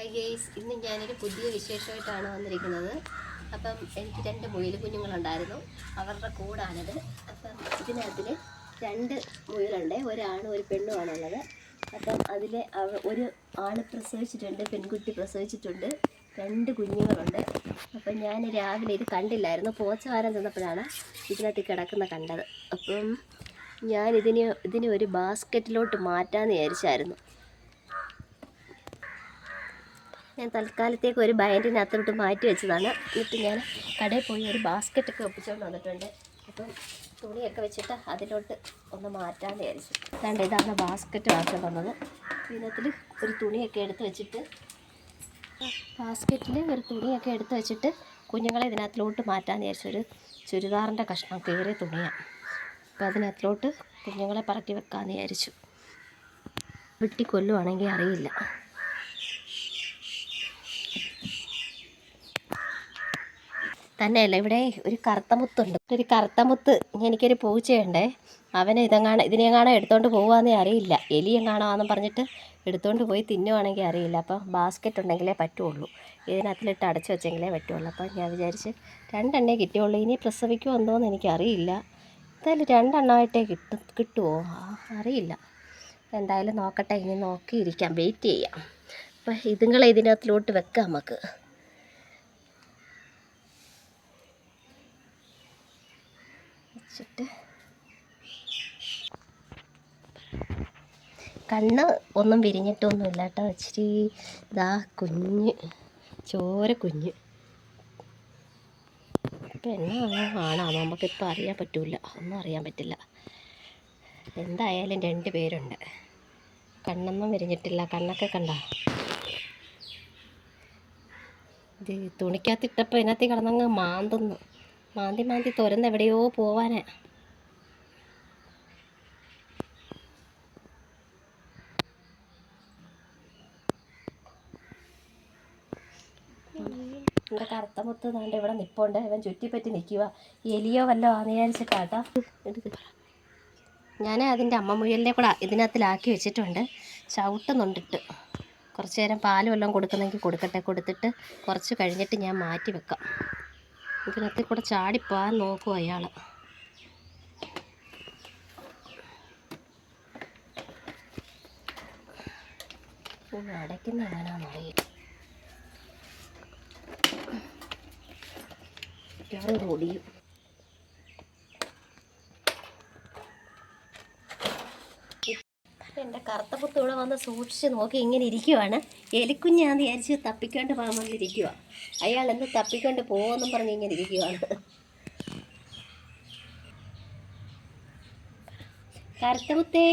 Hi guys ഇന്ന് ഞാനൊരു പുതിയ വിശേഷമായിട്ടാണ് വന്നിരിക്കുന്നത്. അപ്പം എനിക്ക് രണ്ട് മുയൽ കുഞ്ഞുങ്ങളുണ്ടായിരുന്നു. അവരുടെ കൂടാണിത്. അപ്പം ഇതിനകത്തിൽ രണ്ട് മുയലുണ്ട്. ഒരാണും ഒരു പെണ്ണുമാണുള്ളത്. അപ്പം അതിൽ ഒരു ആണ് പ്രസവിച്ചിട്ടുണ്ട് പെൺകുട്ടി പ്രസവിച്ചിട്ടുണ്ട്. രണ്ട് കുഞ്ഞുങ്ങളുണ്ട്. അപ്പം ഞാൻ രാവിലെ ഇത് കണ്ടില്ലായിരുന്നു. പോച്ചവാരം ചെന്നപ്പോഴാണ് ഇതിനകത്ത് കിടക്കുന്ന കണ്ടത്. അപ്പം ഞാൻ ഇതിന് ഇതിനെ ഒരു ബാസ്ക്കറ്റിലോട്ട് മാറ്റാമെന്ന് വിചാരിച്ചായിരുന്നു. ഞാൻ തൽക്കാലത്തേക്ക് ഒരു ബയന്റിനകത്തോട്ട് മാറ്റി വെച്ചതാണ്. എന്നിട്ട് ഞാൻ കടയിൽ പോയി ഒരു ബാസ്ക്കറ്റൊക്കെ ഒപ്പിച്ചുകൊണ്ട് വന്നിട്ടുണ്ട്. അപ്പം തുണിയൊക്കെ വെച്ചിട്ട് അതിലോട്ട് ഒന്ന് മാറ്റാൻ വിചാരിച്ചു. അതാണ്ട് ഇതാണ് ബാസ്ക്കറ്റ് വാങ്ങിച്ചുകൊണ്ട് വന്നത്. ഇതിനകത്തിൽ ഒരു തുണിയൊക്കെ എടുത്ത് വെച്ചിട്ട് ബാസ്ക്കറ്റിൽ ഒരു തുണിയൊക്കെ എടുത്ത് വെച്ചിട്ട് കുഞ്ഞുങ്ങളെ ഇതിനകത്തിലോട്ട് മാറ്റാൻ വിചാരിച്ചു. ഒരു ചുരിദാറിന്റെ കഷ്ണം കയറിയ തുണിയാണ് അപ്പോൾ അതിനകത്തിലോട്ട് കുഞ്ഞുങ്ങളെ പറക്കി വെക്കാമെന്ന് വിചാരിച്ചു. വെട്ടിക്കൊല്ലുവാണെങ്കിൽ അറിയില്ല. തന്നെയല്ല ഇവിടെ ഒരു കറുത്തമുത്തുണ്ട് ഒരു കറുത്തമുത്ത് എനിക്കൊരു പൂച്ചയുണ്ടേ. അവന് ഇതെങ്ങാണ് ഇതിനെങ്ങാണോ എടുത്തോണ്ട് പോകുവാന്നേ അറിയില്ല. എലി എങ്ങാണോന്ന് പറഞ്ഞിട്ട് എടുത്തോണ്ട് പോയി തിന്നുവാണെങ്കിൽ അറിയില്ല. അപ്പോൾ ബാസ്ക്കറ്റ് ഉണ്ടെങ്കിലേ പറ്റുള്ളൂ. ഇതിനകത്തിലിട്ട് അടച്ചു വെച്ചെങ്കിലേ പറ്റുള്ളൂ. അപ്പോൾ ഞാൻ വിചാരിച്ച് രണ്ടെണ്ണേ കിട്ടിയുള്ളൂ. ഇനി പ്രസവിക്കുമോ എന്തോന്ന് എനിക്കറിയില്ല എന്തായാലും രണ്ടെണ്ണമായിട്ടേ കിട്ടും കിട്ടുമോ അറിയില്ല. എന്തായാലും നോക്കട്ടെ. ഇനി നോക്കിയിരിക്കാം. വെയിറ്റ് ചെയ്യാം. അപ്പം ഇതുങ്ങളെ ഇതിനകത്തിലോട്ട് വെക്കാം നമുക്ക്. വെച്ചിട്ട്. കണ്ണ് ഒന്നും വിരിഞ്ഞിട്ടൊന്നുമില്ല കേട്ടോ. ഇച്ചിരി ഇതാ കുഞ്ഞ് ചോര കുഞ്ഞ്. ഇപ്പം എന്നാണോ ആണോ നമുക്കിപ്പോൾ അറിയാൻ പറ്റില്ല ഒന്നും അറിയാൻ പറ്റില്ല. എന്തായാലും രണ്ട് പേരുണ്ട്. കണ്ണൊന്നും വിരിഞ്ഞിട്ടില്ല. കണ്ണൊക്കെ കണ്ട? ഇത് തുണിക്കകത്തിട്ടപ്പോൾ ഇതിനകത്ത് കിടന്നങ്ങ് മാന്തുന്നു. മാന്തി മാന്തി തുരന്ന് എവിടെയോ പോവാനാ. ഇവിടെ കറുത്ത മുത്ത് താണ്ട് ഇവിടെ നിപ്പുണ്ട്. ഇവൻ ചുറ്റിപ്പറ്റി നിൽക്കുക എലിയോ വല്ലോ ആന്ന് വിചാരിച്ചിട്ടാട്ടോ. ഞാൻ അതിന്റെ അമ്മ മുയലിനെ കൂടെ ഇതിനകത്തിലാക്കി വെച്ചിട്ടുണ്ട്. ചവിട്ടുന്നുണ്ടിട്ട്. കുറച്ച് നേരം പാലും എല്ലാം കൊടുക്കുന്നെങ്കിൽ കൊടുക്കട്ടെ. കൊടുത്തിട്ട് കുറച്ച് കഴിഞ്ഞിട്ട് ഞാൻ മാറ്റി വെക്കാം. ഇതിനകത്തിൽ കൂടെ ചാടിപ്പോകാൻ നോക്കും അയാൾ അടയ്ക്കുന്ന എങ്ങനെയാണെന്ന് അറിയില്ല. മിക്കവാറും ഓടിയും എന്റെ കറുത്ത പുത്ത് ഇവിടെ വന്ന് സൂക്ഷിച്ച് നോക്കി ഇങ്ങനെ ഇരിക്കുവാണ്. എലിക്കുഞ്ഞാന്ന് വിചാരിച്ച് തപ്പിക്കൊണ്ട് പോകാൻ വന്നിരിക്കുക അയാൾ എന്ത് തപ്പിക്കൊണ്ട് പോകുമെന്നും പറഞ്ഞ് ഇങ്ങനെ ഇരിക്കുവാണ്. കറുത്ത പുത്തേ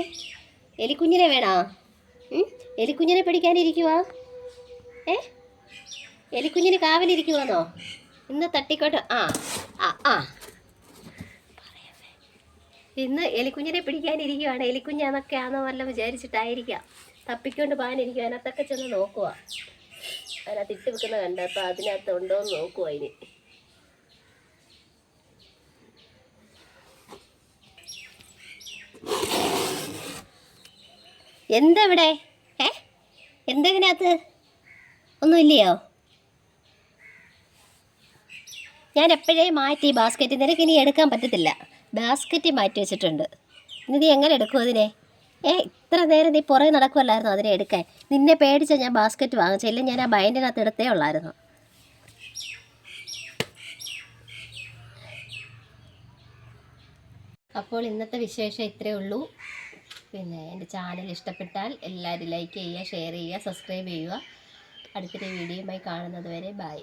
എലിക്കുഞ്ഞിനെ വേണോ? എലിക്കുഞ്ഞിനെ പിടിക്കാനിരിക്കുവാ? ഏ? എലിക്കുഞ്ഞിന് കാവലിരിക്കുവാന്നോ? ഇന്ന് തട്ടിക്കോട്ട് ആ ആ ആ. ഇന്ന് എലിക്കുഞ്ഞിനെ പിടിക്കാനിരിക്കുവാണ്. എലിക്കുഞ്ഞാന്നൊക്കെ ആണോ വല്ല വിചാരിച്ചിട്ടായിരിക്കാം. തപ്പിക്കൊണ്ട് പോകാനിരിക്കും അതിനകത്തൊക്കെ ചെന്ന് നോക്കുക അതിനകത്ത് ഇട്ട് വെക്കുന്ന കണ്ട? അപ്പം അതിനകത്ത് ഉണ്ടോ എന്ന് നോക്കുക ഇനി. എന്തവിടെ? ഏ? എന്തതിനകത്ത് ഒന്നുമില്ലയോ ഞാൻ എപ്പോഴേ മാറ്റി ബാസ്ക്കറ്റ് നിനക്ക് ഇനി എടുക്കാൻ പറ്റത്തില്ല. ബാസ്ക്കറ്റ് മാറ്റി വെച്ചിട്ടുണ്ട്. ഇനി നീ എങ്ങനെ എടുക്കും അതിനെ? ഏ ഇത്ര നേരം നീ പുറകെ നടക്കുമല്ലായിരുന്നു അതിനെ എടുക്കാൻ? നിന്നെ പേടിച്ച ഞാൻ ബാസ്ക്കറ്റ് വാങ്ങിച്ചില്ല ഞാൻ ആ ബൈൻഡിനകത്ത് എടുത്തേ ഉള്ളായിരുന്നു. അപ്പോൾ ഇന്നത്തെ വിശേഷം ഇത്രയേ ഉള്ളൂ. പിന്നെ എന്റെ ചാനൽ ഇഷ്ടപ്പെട്ടാൽ എല്ലാവരും ലൈക്ക് ചെയ്യുക ഷെയർ ചെയ്യുക സബ്സ്ക്രൈബ് ചെയ്യുക. അടുത്തൊരു വീഡിയോയുമായി കാണുന്നത് വരെ ബൈ.